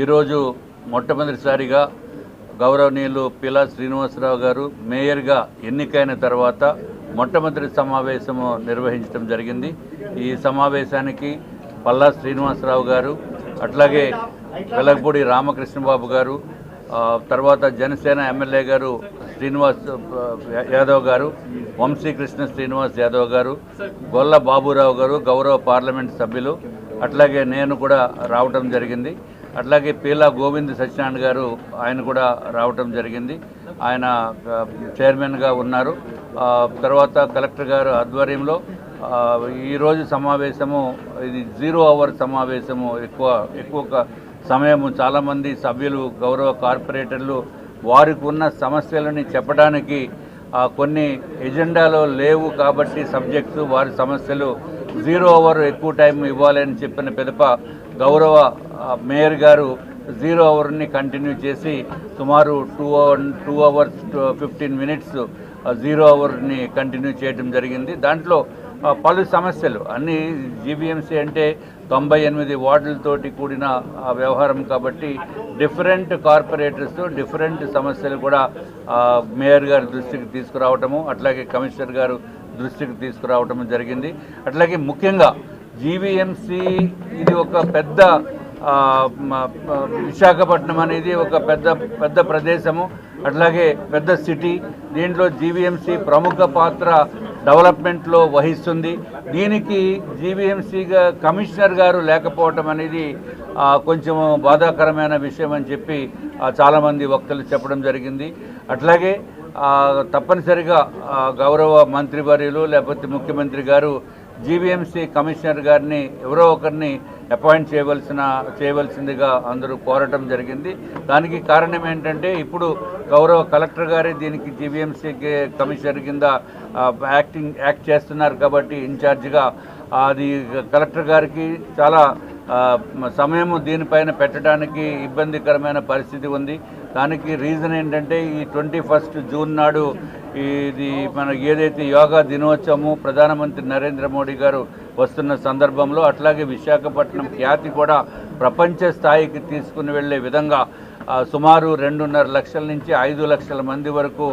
ఈరోజు మొట్టమొదటిసారిగా గౌరవనీయులు పిలా శ్రీనివాసరావు గారు మేయర్గా ఎన్నికైన తర్వాత మొట్టమొదటి సమావేశము నిర్వహించడం జరిగింది. ఈ సమావేశానికి పల్లా శ్రీనివాసరావు గారు అట్లాగే వెలగపూడి రామకృష్ణబాబు గారు తర్వాత జనసేన ఎమ్మెల్యే గారు శ్రీనివాస్ యాదవ్ గారు వంశీకృష్ణ శ్రీనివాస్ యాదవ్ గారు గొల్ల బాబురావు గారు గౌరవ పార్లమెంట్ సభ్యులు అట్లాగే నేను కూడా రావటం జరిగింది. అట్లాగే పీలా గోవింద్ సత్యనారాయణ గారు ఆయన కూడా రావటం జరిగింది. ఆయన చైర్మన్గా ఉన్నారు. తర్వాత కలెక్టర్ గారు ఆధ్వర్యంలో ఈరోజు సమావేశము ఇది జీరో అవర్ సమావేశము ఎక్కువ ఎక్కువ సమయము. చాలామంది సభ్యులు గౌరవ కార్పొరేటర్లు వారికి ఉన్న సమస్యలని చెప్పడానికి కొన్ని ఎజెండాలో లేవు కాబట్టి సబ్జెక్ట్స్ వారి సమస్యలు జీరో అవర్ ఎక్కువ టైం ఇవ్వాలని చెప్పిన పిదప గౌరవ మేయర్ గారు జీరో అవర్ని కంటిన్యూ చేసి సుమారు two hour two hours fifteen minutes zero అవర్ని continue చేయడం జరిగింది. దాంట్లో పలు సమస్యలు. అన్ని జీబీఎంసీ అంటే తొంభై ఎనిమిది వార్డులతోటి కూడిన ఆ, వ్యవహారం కాబట్టి డిఫరెంట్ కార్పొరేటర్స్ డిఫరెంట్ సమస్యలు కూడా మేయర్ గారి దృష్టికి తీసుకురావటము అట్లాగే కమిషనర్ గారు దృష్టికి తీసుకురావటం జరిగింది. అట్లాగే ముఖ్యంగా జీవీఎంసీ ఇది ఒక పెద్ద విశాఖపట్నం అనేది ఒక పెద్ద పెద్ద ప్రదేశము. అట్లాగే పెద్ద సిటీ. దీంట్లో జీవీఎంసీ ప్రముఖ పాత్ర డెవలప్మెంట్లో వహిస్తుంది. దీనికి జీవీఎంసీగా కమిషనర్ గారు లేకపోవటం అనేది కొంచెం బాధాకరమైన విషయం అని చెప్పి చాలామంది వక్తలు చెప్పడం జరిగింది. అట్లాగే తప్పనిసరిగా గౌరవ గౌరవ మంత్రివర్యులు లేకపోతే ముఖ్యమంత్రి గారు జీవీఎంసీ కమిషనర్ గారిని ఎవరో ఒకరిని అపాయింట్ చేయవలసిన చేయవలసిందిగా అందరూ కోరటం జరిగింది. దానికి కారణం ఏంటంటే ఇప్పుడు గౌరవ కలెక్టర్ గారే దీనికి జీవీఎంసీ కమిషనర్ కింద యాక్టింగ్ యాక్ట్ చేస్తున్నారు కాబట్టి ఇన్ఛార్జిగా అది కలెక్టర్ గారికి చాలా సమయము దీనిపైన పెట్టడానికి ఇబ్బందికరమైన పరిస్థితి ఉంది. దానికి రీజన్ ఏంటంటే ఈ ట్వంటీ ఫస్ట్ జూన్ నాడు ఇది మన ఏదైతే యోగా దినోత్సవము ప్రధానమంత్రి నరేంద్ర మోడీ గారు వస్తున్న సందర్భంలో అట్లాగే విశాఖపట్నం ఖ్యాతి కూడా ప్రపంచ స్థాయికి తీసుకుని వెళ్ళే విధంగా సుమారు రెండున్నర లక్షల నుంచి ఐదు లక్షల మంది వరకు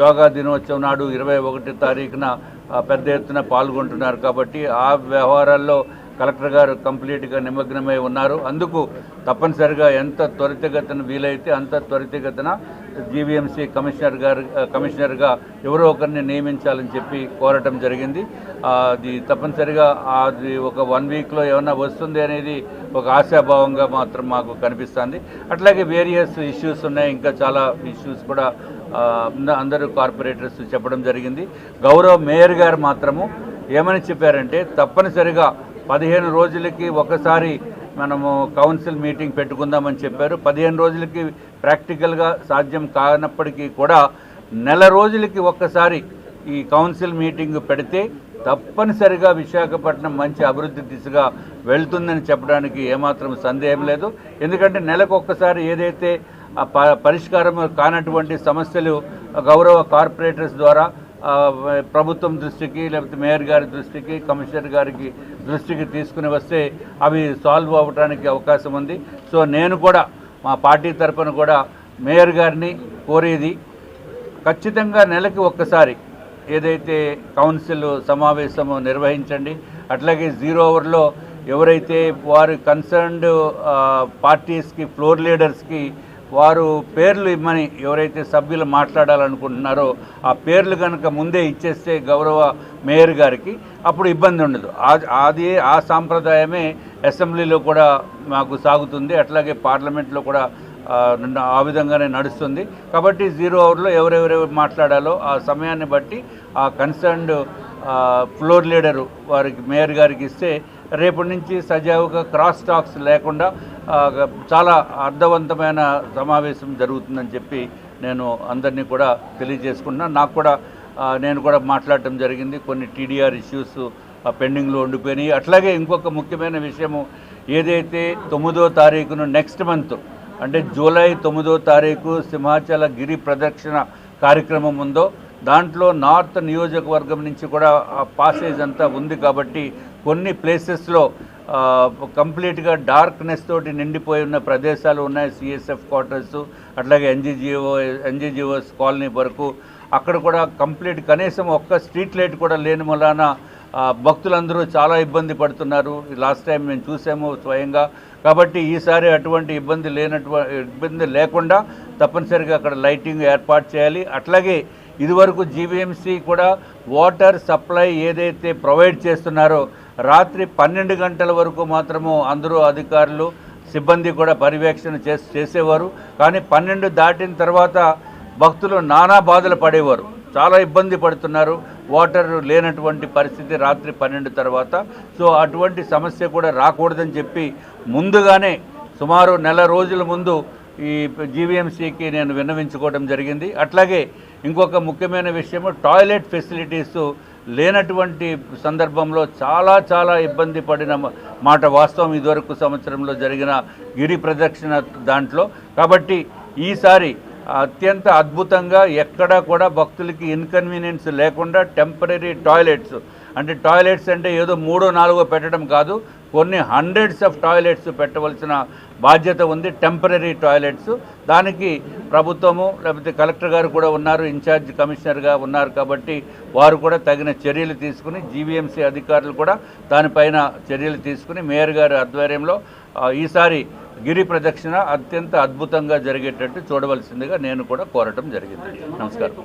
యోగా దినోత్సవం నాడు ఇరవై ఒకటి తారీఖున పెద్ద ఎత్తున పాల్గొంటున్నారు. కాబట్టి ఆ వ్యవహారాల్లో కలెక్టర్ గారు కంప్లీట్గా నిమగ్నమై ఉన్నారు. అందుకు తప్పనిసరిగా ఎంత త్వరితగతిన వీలైతే అంత త్వరితగతిన జీవీఎంసీ కమిషనర్ గారు కమిషనర్గా ఎవరో ఒకరిని నియమించాలని చెప్పి కోరటం జరిగింది. అది తప్పనిసరిగా అది ఒక వన్ వీక్లో ఏమైనా వస్తుంది అనేది ఒక ఆశాభావంగా మాత్రం మాకు కనిపిస్తుంది. అట్లాగే వేరియస్ ఇష్యూస్ ఉన్నాయి. ఇంకా చాలా ఇష్యూస్ కూడా అందరూ కార్పొరేటర్స్ చెప్పడం జరిగింది. గౌరవ మేయర్ గారు మాత్రము ఏమని చెప్పారంటే తప్పనిసరిగా పదిహేను రోజులకి ఒకసారి మనము కౌన్సిల్ మీటింగ్ పెట్టుకుందామని చెప్పారు. పదిహేను రోజులకి ప్రాక్టికల్గా సాధ్యం కానప్పటికీ కూడా నెల రోజులకి ఒక్కసారి ఈ కౌన్సిల్ మీటింగ్ పెడితే తప్పనిసరిగా విశాఖపట్నం మంచి అభివృద్ధి దిశగా వెళ్తుందని చెప్పడానికి ఏమాత్రం సందేహం లేదు. ఎందుకంటే నెలకు ఒక్కసారి ఏదైతే ప- పరిష్కారం కానటువంటి సమస్యలు గౌరవ కార్పొరేటర్స్ ద్వారా ప్రభుత్వం దృష్టికి లేకపోతే మేయర్ గారి దృష్టికి కమిషనర్ గారికి దృష్టికి తీసుకుని వస్తే అవి సాల్వ్ అవ్వడానికి అవకాశం ఉంది. సో నేను కూడా మా పార్టీ తరఫున కూడా మేయర్ గారిని కోరేది ఖచ్చితంగా నెలకి ఒక్కసారి ఏదైతే కౌన్సిల్ సమావేశము నిర్వహించండి. అట్లాగే జీరో అవర్లో ఎవరైతే వారి కన్సర్న్డ్ పార్టీస్కి ఫ్లోర్ లీడర్స్కి వారు పేర్లు ఇమ్మని ఎవరైతే సభ్యులు మాట్లాడాలనుకుంటున్నారో ఆ పేర్లు కనుక ముందే ఇచ్చేస్తే గౌరవ మేయర్ గారికి అప్పుడు ఇబ్బంది ఉండదు. అది ఆ సాంప్రదాయమే అసెంబ్లీలో కూడా మాకు సాగుతుంది. అట్లాగే పార్లమెంట్లో కూడా ఆ, ఆ విధంగానే నడుస్తుంది. కాబట్టి జీరో అవర్లో ఎవరెవరెవరు మాట్లాడాలో ఆ సమయాన్ని బట్టి ఆ కన్సర్న్డ్ ఫ్లోర్ లీడరు వారికి మేయర్ గారికి ఇస్తే రేపటి నుంచి సజావుగా క్రాస్ టాక్స్ లేకుండా చాలా అర్థవంతమైన సమావేశం జరుగుతుందని చెప్పి నేను అందరినీ కూడా తెలియజేసుకున్నా నాకు కూడా నేను కూడా మాట్లాడటం జరిగింది. కొన్ని టీడీఆర్ ఇష్యూస్ పెండింగ్లో ఉండిపోయినాయి. అట్లాగే ఇంకొక ముఖ్యమైన విషయము ఏదైతే తొమ్మిదో తారీఖును నెక్స్ట్ మంత్ అంటే జూలై తొమ్మిదో తారీఖు సింహాచల గిరి ప్రదక్షిణ కార్యక్రమం ఉందో దాంట్లో నార్త్ నియోజకవర్గం నుంచి కూడా ఆ పాసేజ్ అంతా ఉంది కాబట్టి కొన్ని ప్లేసెస్లో కంప్లీట్గా డార్క్నెస్ తోటి నిండిపోయి ఉన్న ప్రదేశాలు ఉన్నాయి సిఎస్ఎఫ్ క్వార్టర్స్ అట్లాగే ఎన్జిజిఓ ఎన్జిజిఓస్ కాలనీ వరకు. అక్కడ కూడా కంప్లీట్ కనీసం ఒక్క స్ట్రీట్ లైట్ కూడా లేని మూలాన భక్తులందరూ చాలా ఇబ్బంది పడుతున్నారు. లాస్ట్ టైం మేము చూసాము స్వయంగా. కాబట్టి ఈసారి అటువంటి ఇబ్బంది లేనటువంటి ఇబ్బంది లేకుండా తప్పనిసరిగా అక్కడ లైటింగ్ ఏర్పాటు చేయాలి. అట్లాగే ఇదివరకు జీవీఎంసీ కూడా వాటర్ సప్లై ఏదైతే ప్రొవైడ్ చేస్తున్నారో రాత్రి పన్నెండు గంటల వరకు మాత్రము అందరూ అధికారులు సిబ్బంది కూడా పర్యవేక్షణ చేసి చేసేవారు. కానీ పన్నెండు దాటిన తర్వాత భక్తులు నానా బాధలు పడేవారు. చాలా ఇబ్బంది పడుతున్నారు. వాటర్ లేనటువంటి పరిస్థితి రాత్రి పన్నెండు తర్వాత. సో అటువంటి సమస్య కూడా రాకూడదని చెప్పి ముందుగానే సుమారు నెల రోజుల ముందు ఈ జీవీఎంసీకి నేను విన్నవించుకోవడం జరిగింది. అట్లాగే ఇంకొక ముఖ్యమైన విషయము టాయిలెట్ ఫెసిలిటీస్ లేనటువంటి సందర్భంలో చాలా చాలా ఇబ్బంది పడిన మాట వాస్తవం ఇదివరకు సంవత్సరంలో జరిగిన గిరి ప్రదక్షిణ దాంట్లో. కాబట్టి ఈసారి అత్యంత అద్భుతంగా ఎక్కడా కూడా భక్తులకి ఇన్కన్వీనియన్స్ లేకుండా టెంపరీ టాయిలెట్స్. అంటే టాయిలెట్స్ అంటే ఏదో మూడో నాలుగో పెట్టడం కాదు. కొన్ని హండ్రెడ్స్ ఆఫ్ టాయిలెట్స్ పెట్టవలసిన బాధ్యత ఉంది టెంపరీ టాయిలెట్స్ దానికి ప్రభుత్వము లేకపోతే కలెక్టర్ గారు కూడా ఉన్నారు ఇన్ఛార్జ్ కమిషనర్గా ఉన్నారు కాబట్టి వారు కూడా తగిన చర్యలు తీసుకుని జీవీఎంసీ అధికారులు కూడా దానిపైన చర్యలు తీసుకుని మేయర్ గారి ఆధ్వర్యంలో ఈసారి గిరి ప్రదక్షిణ అత్యంత అద్భుతంగా జరిగేటట్టు చూడవలసిందిగా నేను కూడా కోరటం జరిగింది. నమస్కారం.